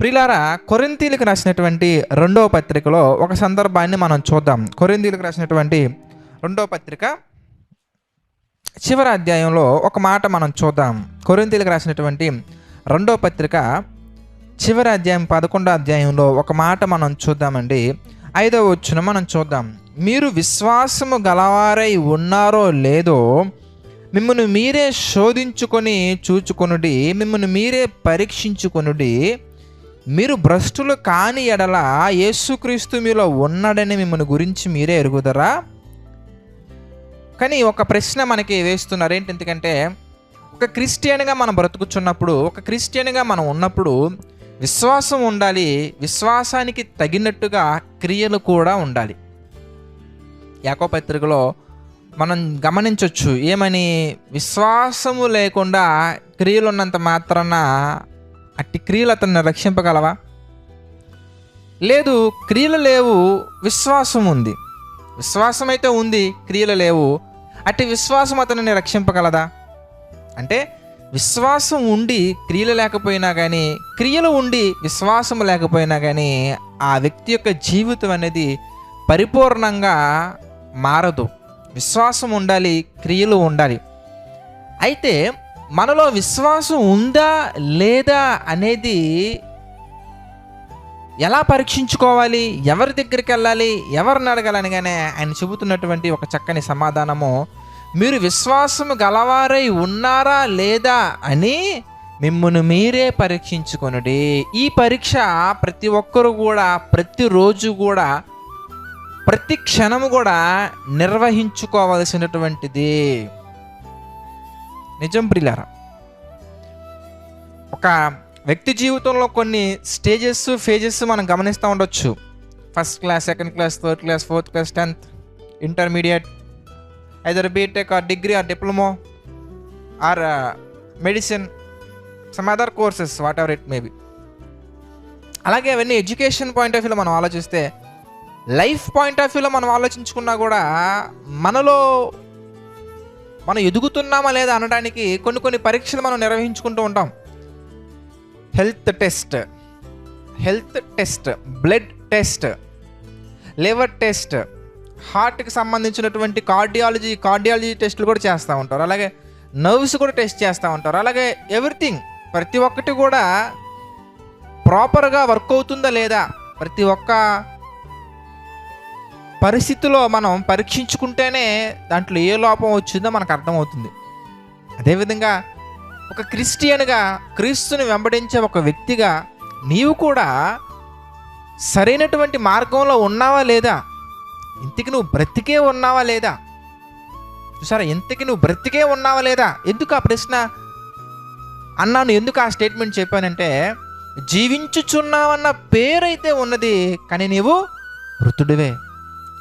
ప్రిలారా కొరింతీలకు రాసినటువంటి రెండవ పత్రికలో ఒక సందర్భాన్ని మనం చూద్దాం. కొరింతీలకు రాసినటువంటి రెండవ పత్రిక చివరి అధ్యాయంలో ఒక మాట మనం చూద్దాం. కొరింతీలకు రాసినటువంటి రెండవ పత్రిక చివరి అధ్యాయం పదకొండో అధ్యాయంలో ఒక మాట మనం చూద్దామండి. ఐదవ వచ్చిన మనం చూద్దాం. మీరు విశ్వాసము గలవారై ఉన్నారో లేదో మిమ్మల్ని మీరే శోధించుకొని చూచుకొనుడి మిమ్మల్ని మీరే పరీక్షించుకొనుడి మీరు భ్రష్టులు కాని ఎడల యేసుక్రీస్తు మీలో ఉన్నాడని మిమ్మల్ని గురించి మీరే ఎరుగుదరా? కానీ ఒక ప్రశ్న మనకి వేస్తున్నారు. ఏంటి? ఎందుకంటే ఒక క్రిస్టియన్గా మనం బ్రతుకుచున్నప్పుడు ఒక క్రిస్టియన్గా మనం ఉన్నప్పుడు విశ్వాసం ఉండాలి. విశ్వాసానికి తగినట్టుగా క్రియలు కూడా ఉండాలి. యాకో పత్రికలో మనం గమనించవచ్చు ఏమని? విశ్వాసము లేకుండా క్రియలు ఉన్నంత మాత్రాన అట్టి క్రియలు అతన్ని రక్షింపగలవా? లేదు క్రియలు లేవు విశ్వాసం ఉంది. విశ్వాసం అయితే ఉంది క్రియలు లేవు. అట్టి విశ్వాసం అతనిని రక్షింపగలదా? అంటే విశ్వాసం ఉండి క్రియలు లేకపోయినా కానీ క్రియలు ఉండి విశ్వాసం లేకపోయినా కానీ ఆ వ్యక్తి యొక్క జీవితం అనేది పరిపూర్ణంగా మారదు. విశ్వాసం ఉండాలి క్రియలు ఉండాలి. అయితే మనలో విశ్వాసం ఉందా లేదా అనేది ఎలా పరీక్షించుకోవాలి? ఎవరి దగ్గరికి వెళ్ళాలి? ఎవరిని అడగాలని కానీ ఆయన చెబుతున్నటువంటి ఒక చక్కని సమాధానము మీరు విశ్వాసం గలవారై ఉన్నారా లేదా అని మిమ్మల్ని మీరే పరీక్షించుకొనుడి. ఈ పరీక్ష ప్రతి ఒక్కరు కూడా ప్రతిరోజు కూడా ప్రతి క్షణము కూడా నిర్వహించుకోవలసినటువంటిది. నిజం ప్రిలారా ఒక వ్యక్తి జీవితంలో కొన్ని స్టేజెస్ ఫేజెస్ మనం గమనిస్తూ ఉండొచ్చు. First class second class third class fourth class tenth intermediate either BTech or degree or diploma or medicine some other courses whatever it maybe అలాగే అవన్నీ ఎడ్యుకేషన్ పాయింట్ ఆఫ్ వ్యూలో మనం ఆలోచిస్తే లైఫ్ పాయింట్ ఆఫ్ వ్యూలో మనం ఆలోచించుకున్నా కూడా మనలో మనం ఎదుగుతున్నామా లేదా అనడానికి కొన్ని కొన్ని పరీక్షలు మనం నిర్వహించుకుంటూ ఉంటాం. Health test health test blood test liver test హార్ట్కి సంబంధించినటువంటి కార్డియాలజీ కార్డియాలజీ టెస్టులు కూడా చేస్తూ ఉంటారు. అలాగే నర్వ్స్ కూడా టెస్ట్ చేస్తూ ఉంటారు. అలాగే ఎవ్రీథింగ్ ప్రతి ఒక్కటి కూడా ప్రాపర్గా వర్క్ అవుతుందా లేదా? ప్రతి ఒక్క పరిస్థితిలో మనం పరీక్షించుకుంటేనే దాంట్లో ఏ లోపం వచ్చిందో మనకు అర్థమవుతుంది. అదేవిధంగా ఒక క్రిస్టియన్గా క్రీస్తుని వెంబడించే ఒక వ్యక్తిగా నీవు కూడా సరైనటువంటి మార్గంలో ఉన్నావా లేదా? ఇంతకి నువ్వు బ్రతికే ఉన్నావా లేదా? చూసారా? ఇంతకి నువ్వు బ్రతికే ఉన్నావా లేదా? ఎందుకు ఆ ప్రశ్న? అన్నాను ఎందుకు ఆ స్టేట్మెంట్ చెప్పానంటే జీవించుచున్నావన్న పేరైతే ఉన్నది కానీ నీవు మృతుడివే.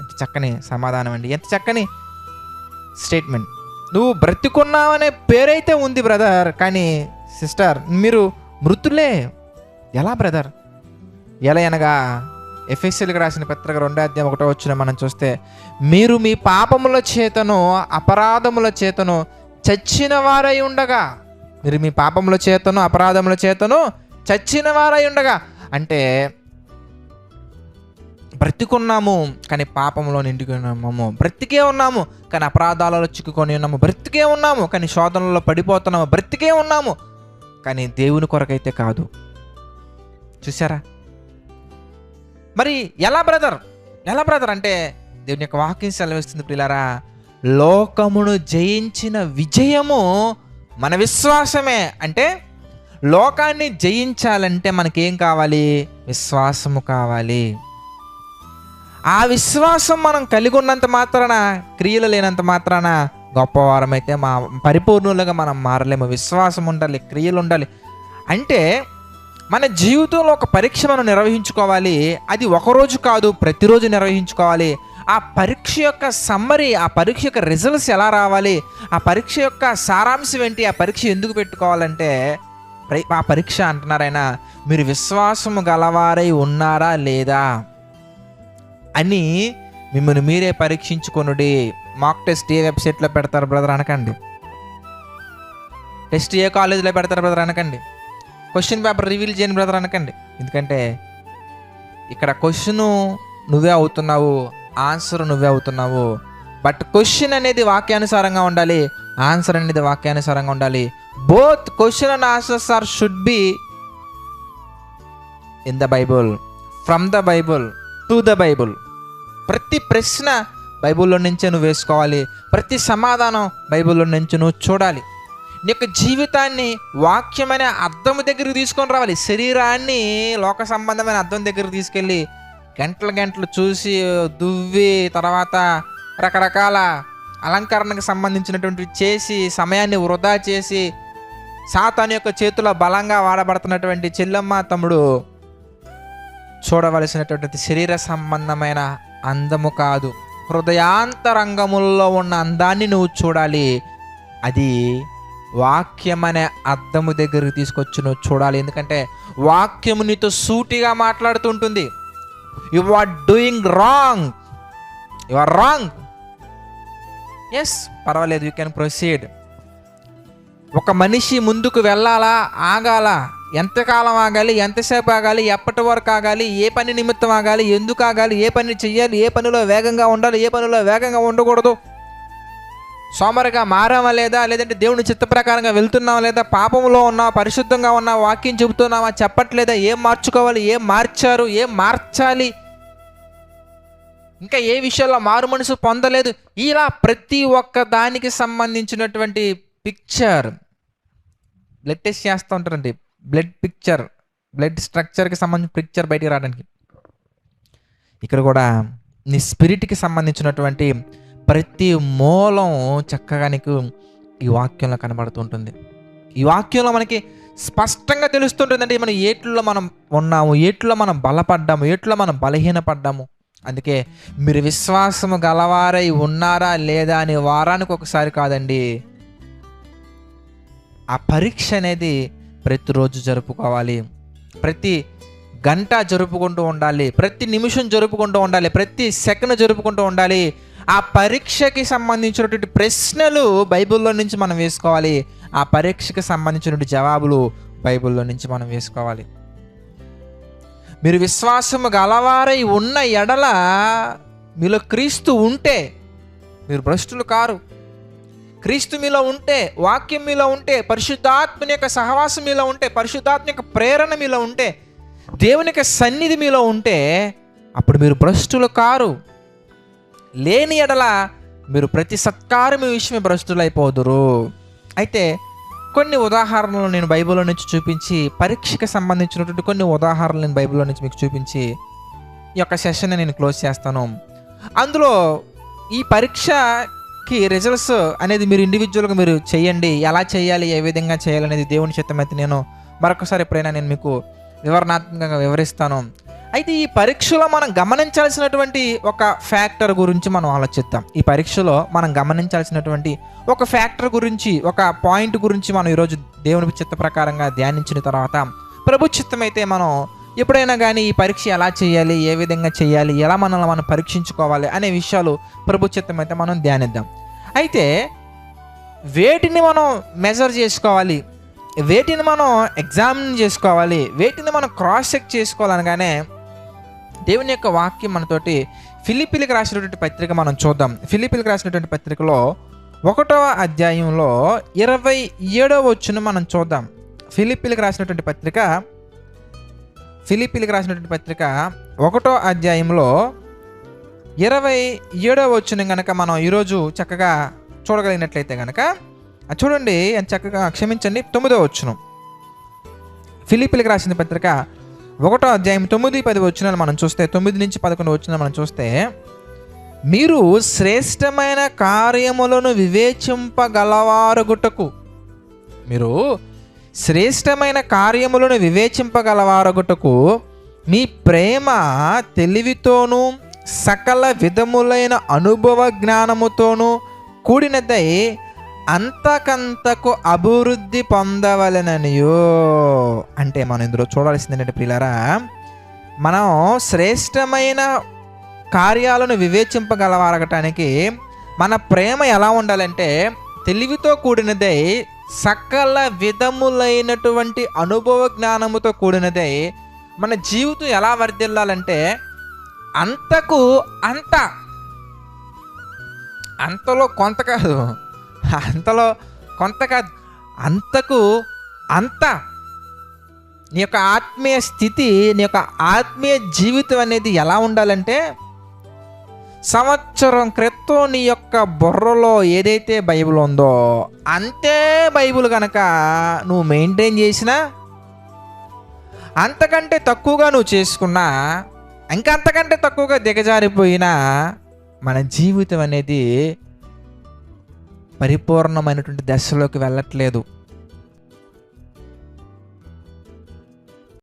ఎంత చక్కని సమాధానం అండి. ఎంత చక్కని స్టేట్మెంట్ నువ్వు బ్రతికున్నావనే పేరైతే ఉంది బ్రదర్ కానీ సిస్టర్ మీరు మృతులే. ఎలా బ్రదర్ ఎలా అనగా ఎఫ్ఎస్ఎల్కి రాసిన పత్రిక రెండో అధ్యాయం ఒకటో వచ్చిన మనం చూస్తే మీరు మీ పాపముల చేతను అపరాధముల చేతను చచ్చిన వారై ఉండగా మీరు మీ పాపముల చేతను అపరాధముల చేతను చచ్చిన వారై ఉండగా అంటే బ్రతికున్నాము కానీ పాపంలో నిండుకొని ఉన్నాము బ్రతికే ఉన్నాము కానీ అపరాధాలలో చిక్కుకొని ఉన్నాము. బ్రతికే ఉన్నాము కానీ శోధనలో పడిపోతున్నాము. బ్రతికే ఉన్నాము కానీ దేవుని కొరకైతే కాదు. చూసారా మరి ఎలా బ్రదర్? ఎలా బ్రదర్? అంటే దేవుని యొక్క వాక్యం సెలవిస్తుంది పిల్లరా లోకమును జయించిన విజయము మన విశ్వాసమే. అంటే లోకాన్ని జయించాలంటే మనకేం కావాలి? విశ్వాసము కావాలి. ఆ విశ్వాసం మనం కలిగి ఉన్నంత మాత్రాన క్రియలు లేనంత మాత్రాన గొప్పవారమైతే మా పరిపూర్ణులుగా మనం మారలేము. విశ్వాసం ఉండాలి క్రియలు ఉండాలి. అంటే మన జీవితంలో ఒక పరీక్ష మనం నిర్వహించుకోవాలి. అది ఒకరోజు కాదు ప్రతిరోజు నిర్వహించుకోవాలి. ఆ పరీక్ష యొక్క సమ్మరి ఆ పరీక్ష యొక్క రిజల్ట్స్ ఎలా రావాలి? ఆ పరీక్ష యొక్క సారాంశం ఏంటి? ఆ పరీక్ష ఎందుకు పెట్టుకోవాలంటే ఆ పరీక్ష అంటున్నారైనా మీరు విశ్వాసము గలవారై ఉన్నారా లేదా? అని మిమ్మల్ని మీరే పరీక్షించుకొనుడి. మాక్ టెస్ట్ ఏ వెబ్సైట్లో పెడతారు బ్రదర్ అనకండి. టెస్ట్ ఏ కాలేజీలో పెడతారు బ్రదర్ అనకండి. క్వశ్చన్ పేపర్ రివీల్ చేయని బ్రదర్ అనకండి. ఎందుకంటే ఇక్కడ క్వశ్చను నువ్వే అవుతున్నావు ఆన్సర్ నువ్వే అవుతున్నావు. బట్ క్వశ్చన్ అనేది వాక్యానుసారంగా ఉండాలి ఆన్సర్ అనేది వాక్యానుసారంగా ఉండాలి. Both question and answers are should be in the bible from the bible to the bible. ప్రతి ప్రశ్న బైబిల్లో నుంచే నువ్వు వేసుకోవాలి. ప్రతి సమాధానం బైబిల్లో నుంచి నువ్వు చూడాలి. నీ యొక్క జీవితాన్ని వాక్యమైన అర్థం దగ్గరికి తీసుకొని రావాలి. శరీరాన్ని లోక సంబంధమైన అర్థం దగ్గరికి తీసుకెళ్ళి గంటల గంటలు చూసి దువ్వి తర్వాత రకరకాల అలంకరణకు సంబంధించినటువంటి చేసి సమయాన్ని వృధా చేసి సాతాను యొక్క చేతిలో బలంగా వాడబడుతున్నటువంటి చెల్లమ్మ తమ్ముడు చూడవలసినటువంటి శరీర సంబంధమైన అందము కాదు. హృదయాంతరంగముల్లో ఉన్న అందాన్ని నువ్వు చూడాలి. అది వాక్యం అనే అర్థము దగ్గరికి తీసుకొచ్చి నువ్వు చూడాలి. ఎందుకంటే వాక్యము నీతో సూటిగా మాట్లాడుతుంటుంది. You are doing wrong you are wrong yes పర్వాలేదు యూ కెన్ ప్రొసీడ్ ఒక మనిషి ముందుకు వెళ్ళాలా ఆగాలా? ఎంతకాలం ఆగాలి ఎంతసేపు ఆగాలి ఎప్పటి వరకు ఆగాలి ఏ పని నిమిత్తం ఆగాలి ఎందుకు ఆగాలి ఏ పని చెయ్యాలి ఏ పనిలో వేగంగా ఉండాలి ఏ పనిలో వేగంగా ఉండకూడదు. సోమరిగా మారామా లేదా లేదంటే దేవుని చిత్త ప్రకారంగా వెళ్తున్నామా లేదా పాపంలో ఉన్నా పరిశుద్ధంగా ఉన్నా వాక్యం చెబుతున్నామా చెప్పట్లేదా ఏం మార్చుకోవాలి ఏం మార్చారు ఏం మార్చాలి? ఇంకా ఏ విషయాల్లో మారు మనసు పొందలేదు? ఇలా ప్రతి ఒక్క దానికి సంబంధించినటువంటి పిక్చర్ బ్లడ్ టెస్ట్ చేస్తూ ఉంటారండి. బ్లడ్ పిక్చర్ బ్లడ్ స్ట్రక్చర్కి సంబంధించిన పిక్చర్ బయటికి రావడానికి. ఇక్కడ కూడా నీ స్పిరిట్కి సంబంధించినటువంటి ప్రతి మూలం చక్కగా నీకు ఈ వాక్యంలో కనబడుతుంటుంది. ఈ వాక్యంలో మనకి స్పష్టంగా తెలుస్తుంటుందండి మనం ఏట్లో మనం ఉన్నాము ఏట్లో మనం బలపడ్డాము ఏట్లో మనం బలహీనపడ్డాము. అందుకే మీరు విశ్వాసము గలవారై ఉన్నారా లేదా అని వారానికి ఒకసారి కాదండి. ఆ పరీక్ష అనేది ప్రతిరోజు జరుపుకోవాలి. ప్రతి గంట జరుపుకుంటూ ఉండాలి. ప్రతి నిమిషం జరుపుకుంటూ ఉండాలి. ప్రతి సెకండ్ జరుపుకుంటూ ఉండాలి. ఆ పరీక్షకి సంబంధించినటువంటి ప్రశ్నలు బైబిల్లో నుంచి మనం వేసుకోవాలి. ఆ పరీక్షకి సంబంధించినటువంటి జవాబులు బైబిల్లో నుంచి మనం వేసుకోవాలి. మీరు విశ్వాసము గలవారై ఉన్న ఎడల మీలో క్రీస్తు ఉంటే మీరు భ్రష్టులు కారు. క్రీస్తు మీలో ఉంటే వాక్యం మీలో ఉంటే పరిశుద్ధాత్మని యొక్క సహవాసం మీలో ఉంటే పరిశుద్ధాత్మ యొక్క ప్రేరణ మీలో ఉంటే దేవుని యొక్క సన్నిధి మీలో ఉంటే అప్పుడు మీరు భ్రష్టులు కారు. లేని ఎడల మీరు ప్రతి సత్కారం విషయమే భ్రష్టులైపోదురు అయితే కొన్ని ఉదాహరణలు నేను బైబిల్లో నుంచి చూపించి పరీక్షకి సంబంధించినటువంటి కొన్ని ఉదాహరణలు నేను బైబిల్లో నుంచి మీకు చూపించి ఈ యొక్క సెషన్ నేను క్లోజ్ చేస్తాను. అందులో ఈ పరీక్ష పరీక్షకి రిజల్ట్స్ అనేది మీరు ఇండివిజువల్గా మీరు చేయండి. ఎలా చేయాలి ఏ విధంగా చేయాలి అనేది దేవుని చిత్తమైతే నేను మరొకసారి ఎప్పుడైనా నేను మీకు వివరణాత్మకంగా వివరిస్తాను. అయితే ఈ పరీక్షలో మనం గమనించాల్సినటువంటి ఒక ఫ్యాక్టర్ గురించి మనం ఆలోచిద్దాం. ఈ పరీక్షలో మనం గమనించాల్సినటువంటి ఒక ఫ్యాక్టర్ గురించి ఒక పాయింట్ గురించి మనం ఈరోజు దేవుని చిత్త ప్రకారంగా ధ్యానించిన తర్వాత ప్రభు చిత్తం అయితే మనం ఎప్పుడైనా కానీ ఈ పరీక్ష ఎలా చేయాలి ఏ విధంగా చేయాలి ఎలా మనల్ని మనం పరీక్షించుకోవాలి అనే విషయాలు ప్రభు చిత్తం అయితే మనం ధ్యానిద్దాం. అయితే వేటిని మనం మెజర్ చేసుకోవాలి వేటిని మనం ఎగ్జామిన్ చేసుకోవాలి వేటిని మనం క్రాస్ చెక్ చేసుకోవాలనగానే దేవుని యొక్క వాక్యం మనతోటి ఫిలిపిలికి రాసినటువంటి పత్రిక మనం చూద్దాం. ఫిలిపిలికి రాసినటువంటి పత్రికలో ఒకటవ అధ్యాయంలో ఇరవై ఏడవ వచ్చును మనం చూద్దాం. ఫిలిపిలికి రాసినటువంటి పత్రిక ఫిలిపిలికి రాసినటువంటి పత్రిక ఒకటో అధ్యాయంలో ఇరవై ఏడవ వచ్చిన కనుక మనం ఈరోజు చక్కగా చూడగలిగినట్లయితే కనుక అది చూడండి అని చక్కగా క్షమించండి తొమ్మిదో వచ్చును ఫిలిపిలికి రాసిన పత్రిక ఒకటో అధ్యాయం తొమ్మిది పది వచ్చిన మనం చూస్తే తొమ్మిది నుంచి పదకొండు వచ్చిన మనం చూస్తే మీరు శ్రేష్టమైన కార్యములను వివేచింపగలవారగుటకు మీరు శ్రేష్టమైన కార్యములను వివేచింపగలవారగుటకు మీ ప్రేమ తెలివితోనూ సకల విధములైన అనుభవ జ్ఞానముతోనూ కూడినదై అంతకంతకు అభివృద్ధి పొందవలననియో. అంటే మనం ఇందులో చూడాల్సింది ఏంటంటే ప్రియులారా మనం శ్రేష్టమైన కార్యాలను వివేచింపగలవారగటానికి మన ప్రేమ ఎలా ఉండాలంటే తెలివితో కూడినదై సకల విధములైనటువంటి అనుభవ జ్ఞానముతో కూడినదై మన జీవితం ఎలా వర్దిల్లాలంటే అంతకు అంత. అంతలో కొంత కాదు. అంతలో కొంత కాదు. అంతకు అంత. నీ యొక్క ఆత్మీయ స్థితి నీ యొక్క ఆత్మీయ జీవితం అనేది ఎలా ఉండాలంటే సంవత్సరం క్రితం నీ యొక్క బుర్రలో ఏదైతే బైబిల్ ఉందో అంతే బైబిల్ కనుక నువ్వు మెయింటైన్ చేసినా అంతకంటే తక్కువగా నువ్వు చేసుకున్నా ఇంకా అంతకంటే తక్కువగా దిగజారిపోయినా మన జీవితం అనేది పరిపూర్ణమైనటువంటి దశలోకి వెళ్ళట్లేదు.